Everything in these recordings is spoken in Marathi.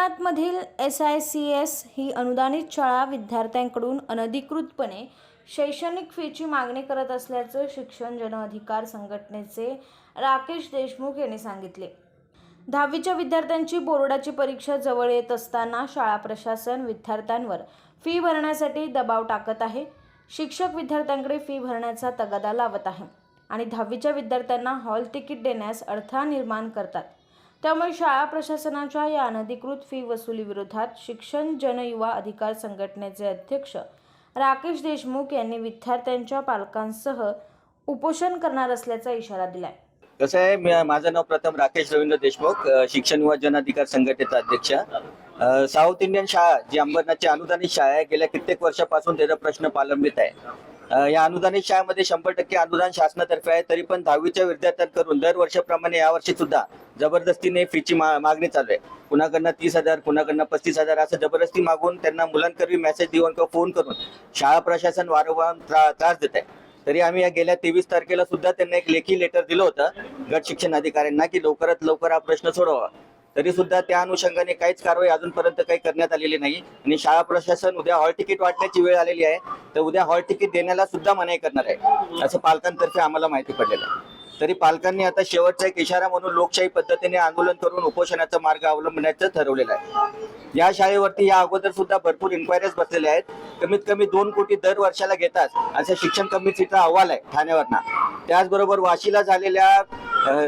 अंबरनाथमधील एस आय सी एस ही अनुदानित शाळा विद्यार्थ्यांकडून अनधिकृतपणे शैक्षणिक फीची मागणी करत असल्याचं शिक्षण जनअधिकार संघटनेचे राकेश देशमुख यांनी सांगितले. दहावीच्या विद्यार्थ्यांची बोर्डाची परीक्षा जवळ येत असताना शाळा प्रशासन विद्यार्थ्यांवर फी भरण्यासाठी दबाव टाकत आहे. शिक्षक विद्यार्थ्यांकडे फी भरण्याचा तगादा लावत आहे आणि दहावीच्या विद्यार्थ्यांना हॉल तिकीट देण्यास अडथळा निर्माण करतात. त्यामुळे शाळा प्रशासनाच्या या अनधिकृत फी वसुलीविरोधात शिक्षण जनयुवा अधिकार संघटनेचे अध्यक्ष राकेश देशमुख यांनी विद्यार्थ्यांच्या पालकांसह उपोषण करणार असल्याचा इशारा दिलाय. कसं आहे मी- माझं नाव प्रथम राकेश रवींद्र देशमुख शिक्षण शिक्षण व जनाधिकार संघटनेचा अध्यक्ष. साऊथ इंडियन शाळा जी अंबरनाथची अनुदानित शाळा आहे गेल्या कित्येक वर्षापासून त्याचा प्रश्न प्रलंबित आहे. या अनुदानित शाळेमध्ये शंभर टक्के अनुदान शासनातर्फे आहे. तरी पण दहावीच्या विद्यार्थ्यांकडून दर वर्षाप्रमाणे यावर्षी सुद्धा जबरदस्तीने फीची मा- मागणी चालू आहे. कुणाकडनं तीस हजार कुणाकडनं पस्तीस हजार असं जबरदस्ती मागून त्यांना मुलांकरवी मेसेज देऊन किंवा फोन करून शाळा प्रशासन वारंवार त्रा- त्रास देत आहे. तरी आम्ही या गेल्या तेवीस तारखेला सुद्धा त्यांना एक लेखी लेटर दिलं होतं. गट शिक्षण अधिकाऱ्यांना की लवकरात लवकर हा प्रश्न सोडवा तरी सुद्धा त्या अनुषंगाने काहीच कारवाई अजूनपर्यंत काही करण्यात आलेली नाही. आणि शाळा प्रशासन उद्या हॉल तिकीट वाटण्याची वेळ आलेली आहे. तर उद्या हॉल तिकीट देण्याला सुद्धा मनाई करणार आहे. असं पालकांतर्फे आम्हाला माहिती पडलेलं आहे. तरी पालकांनी आता शेवटचा एक इशारा म्हणून लोकशाही पद्धतीने आंदोलन करून उपोषणाचा मार्ग अवलंबण्याचं ठरवलेलं आहे. या शाळेवरती या अगोदर सुद्धा भरपूर इन्क्वायरीज बसलेल्या आहेत. कमीत कमी दोन कोटी दर वर्षाला घेतात. असा शिक्षण कमिटीचा अहवाल आहे ठाण्यावरनं. त्याचबरोबर वाशीला झालेल्या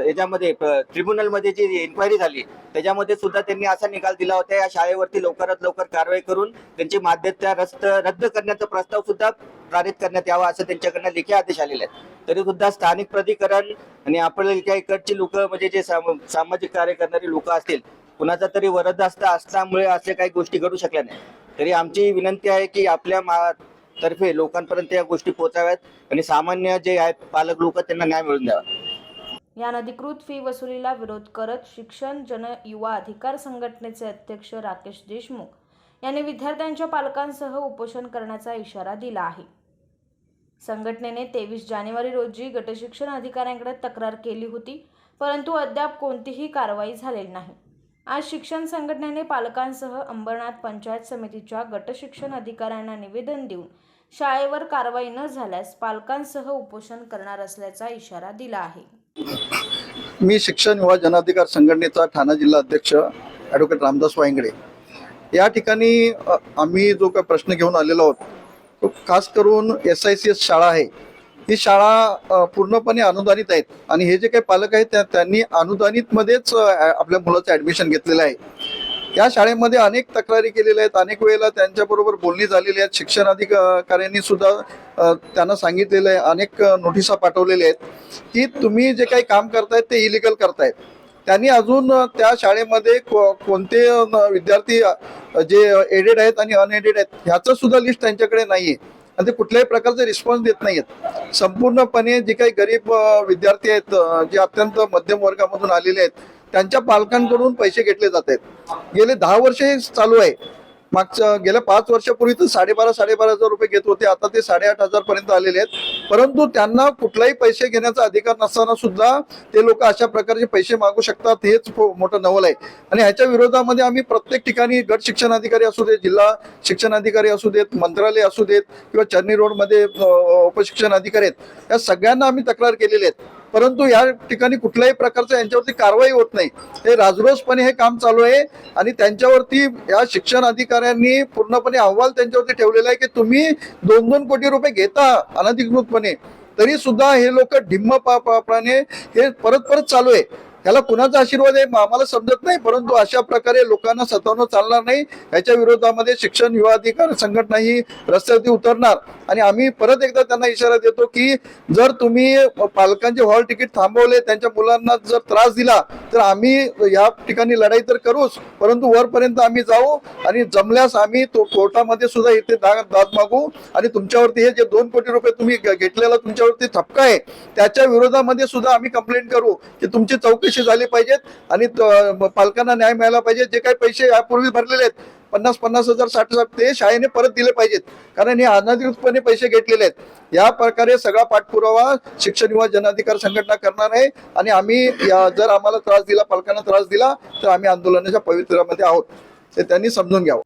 याच्यामध्ये ट्रिब्युनलमध्ये जी इन्क्वायरी झाली त्याच्यामध्ये सुद्धा त्यांनी असा निकाल दिला होता या शाळेवरती लवकरात लवकर कारवाई करून त्यांची मान्यता रस्त रद्द करण्याचा प्रस्ताव सुद्धा पारित करण्यात यावा असं त्यांच्याकडनं लेखी आदेश आलेले आहेत. तरी सुद्धा स्थानिक प्राधिकरण आणि आपल्या इकडची लोक म्हणजे जे साम- सामाजिक कार्य करणारी लोक असतील कुणाचा तरी वरदहस्त असल्यामुळे अशा काही गोष्टी घडू शकल्या नाही. तरी आमची विनंती आहे की आपल्या तर्फे लोकांपर्यंत या गोष्टी पोहोचाव्यात आणि सामान्य जे आहेत पालक लोक त्यांना न्याय मिळून द्यावा. या अधिकृत फी वसुलीला विरोध करत शिक्षण जन युवा अधिकार संघटनेचे अध्यक्ष राकेश देशमुख यांनी विद्यार्थ्यांच्या पालकांसह उपोषण करण्याचा इशारा दिला आहे. संघटनेने तेवीस जानेवारी रोजी गटशिक्षण अधिकाऱ्यांकडे तक्रार केली होती परंतु अद्याप कोणतीही कारवाई झालेली नाही. आज शिक्षण संघटनेने पालकांसह अंबरनाथ पंचायत समितीच्या गटशिक्षण अधिकाऱ्यांना निवेदन देऊन शाळेवर कारवाई न झाल्यास पालकांसह उपोषण करणार असल्याचा इशारा दिला आहे. मी शिक्षण युवा जनाधिकार संघटनेचा ठाणा जिल्हा अध्यक्ष ॲडव्होकेट रामदास वायंगडे. या ठिकाणी आम्ही जो काही प्रश्न घेऊन आलेलो आहोत तो खास करून एस आय सी एस शाळा आहे. ही शाळा पूर्णपणे अनुदानित आहेत. आणि हे जे काही पालक आहेत त्या- त्यांनी अनुदानितमध्येच मध्येच आपल्या मुलाचं ॲडमिशन घेतलेलं आहे. या शाळेमध्ये अनेक तक्रारी केलेल्या आहेत. अनेक वेळेला त्यांच्याबरोबर बोलणी झालेली आहेत. शिक्षण अधिकाऱ्यांनी सुद्धा त्यांना सांगितलेलं आहे. अनेक नोटिसा पाठवलेल्या आहेत की तुम्ही जे काही काम करतायत ते इलिगल करतायत. त्यांनी अजून त्या शाळेमध्ये कोणते विद्यार्थी जे एडेड आहेत आणि अनएडेड आहेत ह्याचं सुद्धा लिस्ट त्यांच्याकडे नाहीये. आणि ते कुठल्याही प्रकारचे रिस्पॉन्स देत नाहीयेत. संपूर्णपणे जे काही गरीब विद्यार्थी आहेत जे अत्यंत मध्यम वर्गामधून आलेले आहेत त्यांच्या पालकांकडून पैसे घेतले जात आहेत. गेले दहा वर्ष हे चालू आहे. मागच्या गेल्या पाच वर्षापूर्वी तर साडेबारा साडेबारा हजार रुपये घेत होते. आता ते साडेआठ हजार पर्यंत आलेले आहेत. परंतु त्यांना कुठलाही पैसे घेण्याचा अधिकार नसताना सुद्धा ते लोक अशा प्रकारचे पैसे मागू शकतात हेच मोठं नवल आहे. आणि ह्याच्या विरोधामध्ये आम्ही प्रत्येक ठिकाणी गट शिक्षण अधिकारी असू देत जिल्हा शिक्षण अधिकारी असू देत मंत्रालय असू देत किंवा चर्नी रोडमध्ये उपशिक्षण अधिकारी आहेत. या सगळ्यांना आम्ही तक्रार केलेली आहेत. परंतु या ठिकाणी कुठल्याही प्रकारचं यांच्यावरती कारवाई होत नाही हे राजरोसपणे हे काम चालू आहे आणि त्यांच्यावरती या शिक्षण अधिकाऱ्यांनी पूर्णपणे अहवाल त्यांच्यावरती ठेवलेला आहे की तुम्ही दोन दोन कोटी रुपये घेता अनधिकृतपणे तरी सुद्धा हे लोक ढिम्म पापाने हे परत परत चालू आहे याला कुणाचा आशीर्वाद आहे? आम्हाला समजत नाही परंतु अशा प्रकारे लोकांना सतावणं चालणार नाही. याच्या विरोधामध्ये शिक्षण युवा अधिकार संघटना ही रस्त्यावरती उतरणार. आणि आम्ही परत एकदा त्यांना इशारा देतो की जर तुम्ही पालकांचे हॉल तिकीट थांबवले त्यांच्या मुलांना जर त्रास दिला तर आम्ही या ठिकाणी लढाई तर करूच परंतु वरपर्यंत आम्ही जाऊ आणि जमल्यास आम्ही तो कोर्टामध्ये सुद्धा इथे दाद मागू आणि तुमच्यावरती हे जे दोन कोटी रुपये तुम्ही घेतलेला तुमच्यावरती थपका आहे त्याच्या विरोधामध्ये सुद्धा आम्ही कंप्लेंट करू की तुमची चौकशी झाली पाहिजेत आणि पालकांना न्याय मिळाला पाहिजे. जे काही पैसे यापूर्वी भरलेले आहेत पन्नास पन्नास हजार साठ हजार ते शाळेने परत दिले पाहिजेत. कारण हे अनधिकृतपणे पैसे घेतलेले आहेत. या प्रकारे सगळा पाठपुरावा शिक्षण युवा जनाधिकार संघटना करणार आहे. आणि आम्ही या जर आम्हाला त्रास दिला पालकांना त्रास दिला तर आम्ही आंदोलनाच्या पवित्र्यामध्ये आहोत. ते त्यांनी समजून घ्यावं.